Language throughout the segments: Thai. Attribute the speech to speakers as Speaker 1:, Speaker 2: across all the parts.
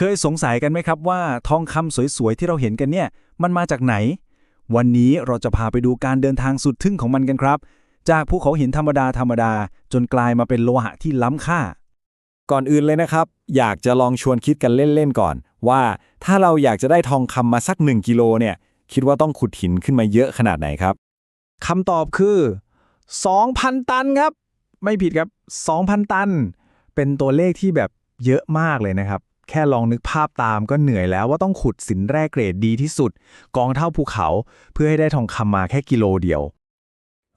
Speaker 1: เคยสงสัยกันไหมครับว่าทองคำสวยๆ ที่เราเห็นกันเนี่ย มันมาจากไหน วันนี้เราจะพาไปดูการเดินทางสุดทึ่งของมันกันครับ จากภูเขาหินธรรมดาธรรมดา จนกลายมาเป็นโลหะที่ล้ำค่า
Speaker 2: ก่อนอื่นเลยนะครับ อยากจะลองชวนคิดกันเล่นๆก่อน ว่าถ้าเราอยากจะได้ทองคำมาสัก 1กิโลเนี่ย คิดว่าต้องขุดหินขึ้นมาเยอะขนาดไหนครับ
Speaker 3: คำตอบคือ 2,000 ตันครับ ไม่ผิดครับ 2,000 ตัน เป็นตัวเลขที่แบบเยอะมากเลยนะครับ แค่ลองนึกภาพตามก็เหนื่อยแล้วว่าต้องขุดสินแร่เกรดดีที่สุด กองเท่าภูเขาเพื่อให้ได้ทองคำมาแค่กิโลเดียว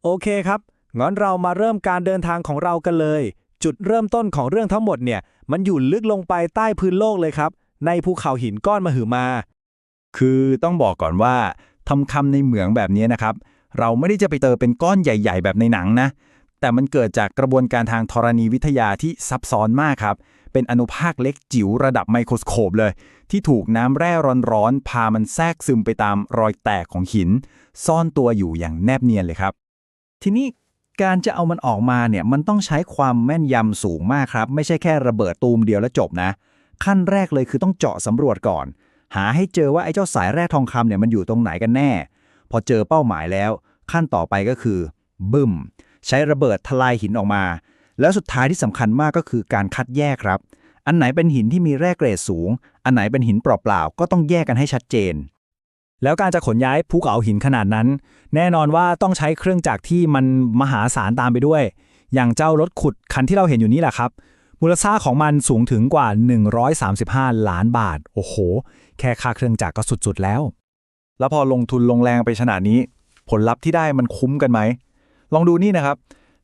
Speaker 1: โอเคครับงั้นเรามาเริ่มการเดินทางของเรากันเลย จุดเริ่มต้นของเรื่องทั้งหมดเนี่ย มันอยู่ลึกลงไปใต้พื้นโลกเลยครับ ในภูเขาหินก้อนมหึมา
Speaker 2: คือต้องบอกก่อนว่าทองคำในเหมืองแบบนี้นะครับ เราไม่ได้จะไปเจอเป็นก้อนใหญ่ ๆ แบบในหนังนะ แต่มันเกิดจากกระบวนการทางธรณีวิทยาที่ซับซ้อนมากครับ เป็นอนุภาคเล็กจิ๋วระดับไมโครสโคปเลย ที่ถูกน้ำแร่ร้อนๆ พามันแทรกซึมไปตามรอยแตกของหิน ซ่อนตัวอยู่อย่างแนบเนียนเลยครับ
Speaker 3: ทีนี้การจะเอามันออกมาเนี่ยมันต้องใช้ความแม่นยำสูงมากครับ ไม่ใช่แค่ระเบิดตูมเดียวแล้วจบนะ ขั้นแรกเลยคือต้องเจาะสำรวจก่อน หาให้เจอว่าไอ้เจ้าสายแร่ทองคำเนี่ยมันอยู่ตรงไหนกันแน่ พอเจอเป้าหมายแล้ว ขั้นต่อไปก็คือบึ้ม ใช้ระเบิดทลายหินออกมา แล้วสุดท้ายที่สำคัญมากก็คือการคัดแยกครับ อันไหนเป็นหินที่มีแร่เกรดสูง อันไหนเป็นหินเปล่าๆก็ต้องแยกกันให้ชัดเจน
Speaker 1: แล้วการจะขนย้ายภูเขาหินขนาดนั้น แน่นอนว่าต้องใช้เครื่องจักรที่มันมหาศาลตามไปด้วย อย่างเจ้ารถขุดคันที่เราเห็นอยู่นี่แหละครับมูลค่าของมันสูงถึงกว่า 135 ล้านบาท โอ้โห แค่ค่าเครื่องจักรก็สุดๆแล้ว
Speaker 2: แล้วพอลงทุนลงแรงไปขนาดนี้ ผลลัพธ์ที่ได้มันคุ้มกันไหม ลองดูนี่นะครับ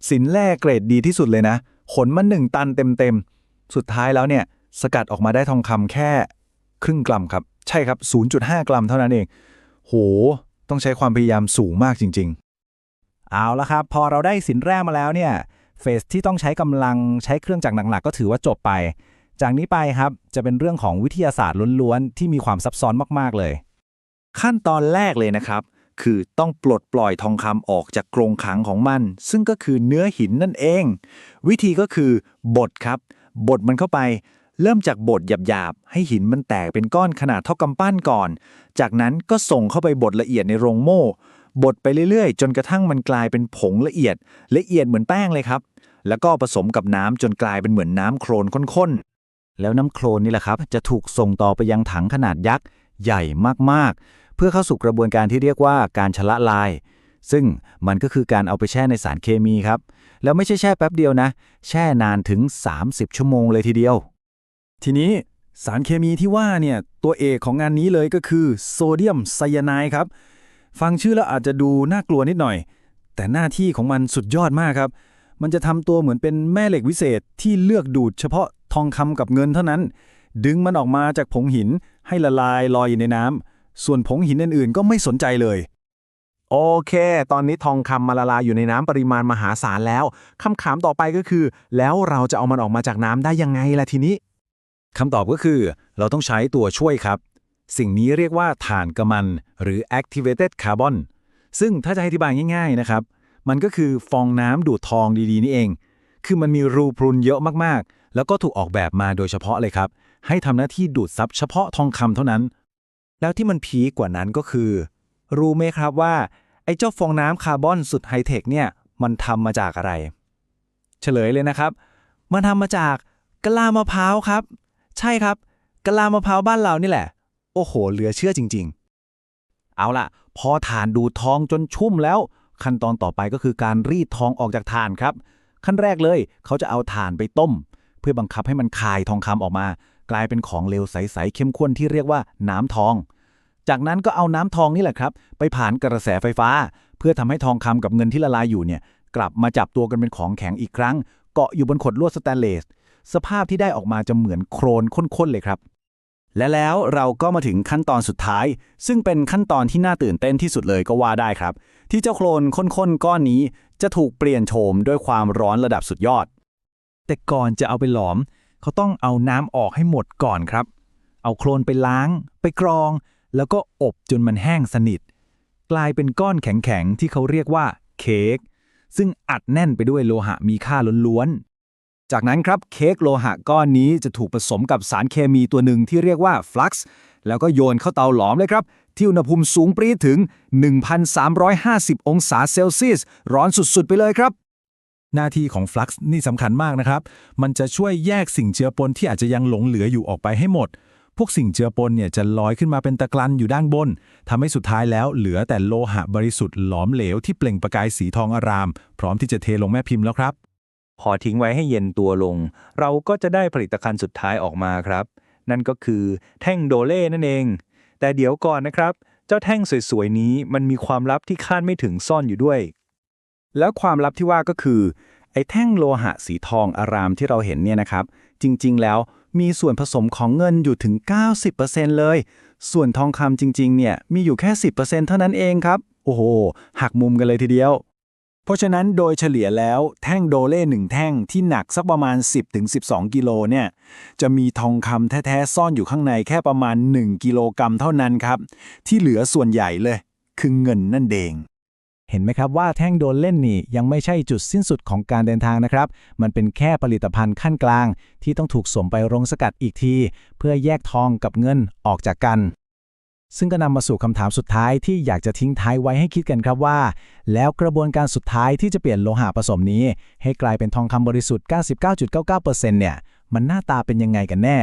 Speaker 2: สินแร่เกรดดีที่สุดเลยนะ ขนมาหนึ่งตันเต็มๆ สุดท้ายแล้วเนี่ย สกัดออกมาได้ทองคำแค่ครึ่งกรัมครับ ใช่ครับ 0.5 กรัมเท่านั้นเอง โห ต้องใช้ความพยายามสูงมากจริง ๆ
Speaker 3: เอาละครับ พอเราได้สินแร่มาแล้วเนี่ย เฟสที่ต้องใช้กำลังใช้เครื่องจักรหนักๆ ก็ถือว่าจบไป จากนี้ไปครับ จะเป็นเรื่องของวิทยาศาสตร์ล้วนๆ ที่มีความซับซ้อนมากๆ เลย
Speaker 2: ขั้นตอนแรกเลยนะครับ คือต้องปลดปล่อยทองคำออกจากกรงขังของมัน ซึ่งก็คือเนื้อหินนั่นเอง วิธีก็คือบดครับ บดมันเข้าไป เริ่มจากบดหยาบๆ ให้หินมันแตกเป็นก้อนขนาดเท่ากำปั้นก่อน จากนั้นก็ส่งเข้าไปบดละเอียดในโรงโม่บดไปเรื่อยๆ จนกระทั่งมันกลายเป็นผงละเอียด ละเอียดเหมือนแป้งเลยครับ แล้วก็ผสมกับน้ำจนกลายเป็นเหมือนน้ำโคลนข้นๆ
Speaker 3: แล้วน้ำโคลนนี่แหละครับ จะถูกส่งต่อไปยังถังขนาดยักษ์ใหญ่มากๆ เพื่อเข้าสู่กระบวนการที่เรียกว่าการชะละลาย ซึ่งมันก็คือการเอาไปแช่ในสารเคมีครับ แล้วไม่ใช่แช่แป๊บเดียวนะ แช่นานถึง 30 ชั่วโมงเลยทีเดียว
Speaker 1: ทีนี้สารเคมีที่ว่าเนี่ยตัวเอกของงานนี้เลยก็คือโซเดียมไซยาไนด์ครับ ฟังชื่อแล้วอาจจะดูน่ากลัวนิดหน่อย แต่หน้าที่ของมันสุดยอดมากครับ มันจะทำตัวเหมือนเป็นแม่เหล็กวิเศษที่เลือกดูดเฉพาะทองคำกับเงินเท่านั้น ดึงมันออกมาจากผงหินให้ละลายลอยอยู่ในน้ำ ส่วนผงหินอื่นๆ ก็ไม่สนใจเลย
Speaker 4: โอเค ตอนนี้ทองคำมาละลายอยู่ในน้ำปริมาณมหาศาลแล้วคำถามต่อไปก็คือ แล้วเราจะเอามันออกมาจากน้ำได้ยังไงล่ะทีนี้
Speaker 1: คำตอบก็คือ เราต้องใช้ตัวช่วยครับ สิ่งนี้เรียกว่าถ่านกำมันหรือ activated carbon ซึ่งถ้าจะให้อธิบายง่าย ๆนะครับ มันก็คือฟองน้ำดูดทองดีๆ นี่เอง คือมันมีรูพรุนเยอะมากๆ แล้วก็ถูกออกแบบมาโดยเฉพาะเลยครับ ให้ทำหน้าที่ดูดซับเฉพาะทองคำเท่านั้น
Speaker 3: แล้วที่มันพีกว่านั้นก็คือ รู้ไหมครับว่า ไอ้เจ้าฟองน้ำคาร์บอนสุดไฮเทคเนี่ยมันทำมาจากอะไร เฉลยเลยนะครับ มันทำมาจากกะลามะพร้าวครับ ใช่ครับกะลามะพร้าวบ้านเรานี่แหละ โอ้โห เหลือเชื่อจริง ๆ เอาล่ะ พอถ่านดูดทองจนชุ่มแล้ว ขั้นตอนต่อไปก็คือการรีดทองออกจากถ่านครับ ขั้นแรกเลยเขาจะเอาถ่านไปต้ม เพื่อบังคับให้มันคายทองคำออกมา กลายเป็นของเหลวใสๆเข้มข้นที่เรียกว่าน้ำทอง จากนั้นก็เอาน้ำทองนี่แหละครับ ไปผ่านกระแสไฟฟ้า เพื่อทำให้ทองคำกับเงินที่ละลายอยู่เนี่ยกลับมาจับตัวกันเป็นของแข็งอีกครั้ง เกาะอยู่บนขดลวดสแตนเลส สภาพที่ได้ออกมาจะเหมือนโครนข้นๆเลยครับ และแล้วเราก็มาถึงขั้นตอนสุดท้าย ซึ่งเป็นขั้นตอนที่น่าตื่นเต้นที่สุดเลยก็ว่าได้ครับ ที่เจ้าโคลนข้นๆก้อนนี้จะถูกเปลี่ยนโฉมด้วยความร้อนระดับสุดยอด แต่ก่อนจะเอาไปหลอม เขาต้องเอาน้ำออกให้หมดก่อนครับ เอาโคลนไปล้าง ไปกรอง แล้วก็อบจนมันแห้งสนิท กลายเป็นก้อนแข็งๆ ที่เขาเรียกว่าเค้กซึ่งอัดแน่นไปด้วยโลหะมีค่าล้วนๆ
Speaker 1: จากนั้นครับเค้กโลหะก้อนนี้จะถูกผสมกับสารเคมีตัวหนึ่งที่เรียกว่าฟลักซ์แล้วก็โยนเข้าเตาหลอมเลยครับ ที่อุณหภูมิสูงปรี๊ดถึง 1,350 องศาเซลเซียส ร้อนสุดๆ ไปเลยครับ
Speaker 5: หน้าที่ของฟลักซ์นี่สำคัญมากนะครับ มันจะช่วยแยกสิ่งเจือปนที่อาจจะยังหลงเหลืออยู่ออกไปให้หมด พวกสิ่งเจือปนเนี่ยจะลอยขึ้นมาเป็นตะกรันอยู่ด้านบนทำให้สุดท้ายแล้วเหลือแต่โลหะบริสุทธิ์หลอมเหลวที่เปล่งประกายสีทองอาราม พร้อมที่จะเทลงแม่พิมพ์แล้วครับ
Speaker 3: พอทิ้งไว้ให้เย็นตัวลง เราก็จะได้ผลิตภัณฑ์สุดท้ายออกมาครับ นั่นก็คือแท่งโดเล่นั่นเอง แต่เดี๋ยวก่อนนะครับ เจ้าแท่งสวยๆนี้มันมีความลับที่คาดไม่ถึงซ่อนอยู่ด้วย
Speaker 1: แล้วความลับที่ว่าก็คือ ไอ้แท่งโลหะสีทองอารามที่เราเห็นเนี่ยนะครับ จริงๆ แล้วมีส่วนผสมของเงินอยู่ถึง 90%เลย ส่วนทองคำจริง ๆ เนี่ยมีอยู่แค่ 10%เท่านั้นเองครับ โอ้โห หักมุมกันเลยทีเดียว
Speaker 2: เพราะฉะนั้นโดยเฉลี่ยแล้วแท่งโดเล่หนึ่งแท่งที่หนักสักประมาณ 10-12 กิโลเนี่ย จะมีทองคำแท้ๆซ่อนอยู่ข้างในแค่ประมาณ 1 กิโลกรัมเท่านั้นครับ ที่เหลือส่วนใหญ่เลย คือเงินนั่นเอง
Speaker 3: เห็นไหมครับว่าแท่งโดนเล่นนี่ยังไม่ใช่จุดสิ้นสุดของการเดินทางนะครับ มันเป็นแค่ผลิตภัณฑ์ขั้นกลาง ที่ต้องถูกส่งไปโรงสกัดอีกที เพื่อแยกทองกับเงินออกจากกัน ซึ่งก็นำมาสู่คำถามสุดท้ายที่อยากจะทิ้งท้ายไว้ให้คิดกันครับว่า แล้วกระบวนการสุดท้ายที่จะเปลี่ยนโลหะผสมนี้ ให้กลายเป็นทองคำบริสุทธิ์ 99.99%เนี่ย มันหน้าตาเป็นยังไงกันแน่